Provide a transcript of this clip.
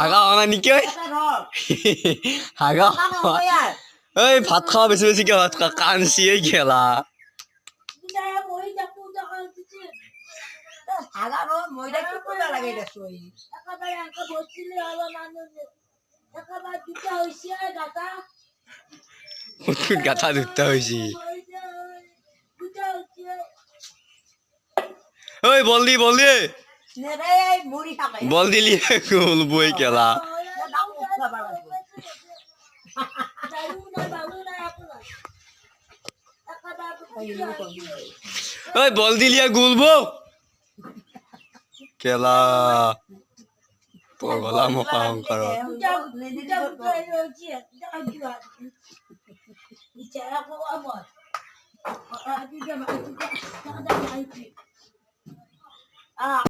হাগা নাই নেকি ঐ হাগা ঐ ভাত খাওয়া বেছি বেছিকে ভাত খা কানছি এই খেলা। গাথা। ধুতে হয়েছি ঐ বল দি বল দিলি গোল বই খেলা ঐ বল দিলি গোল বউ খেলা পগলা মহা অহংকার Ah,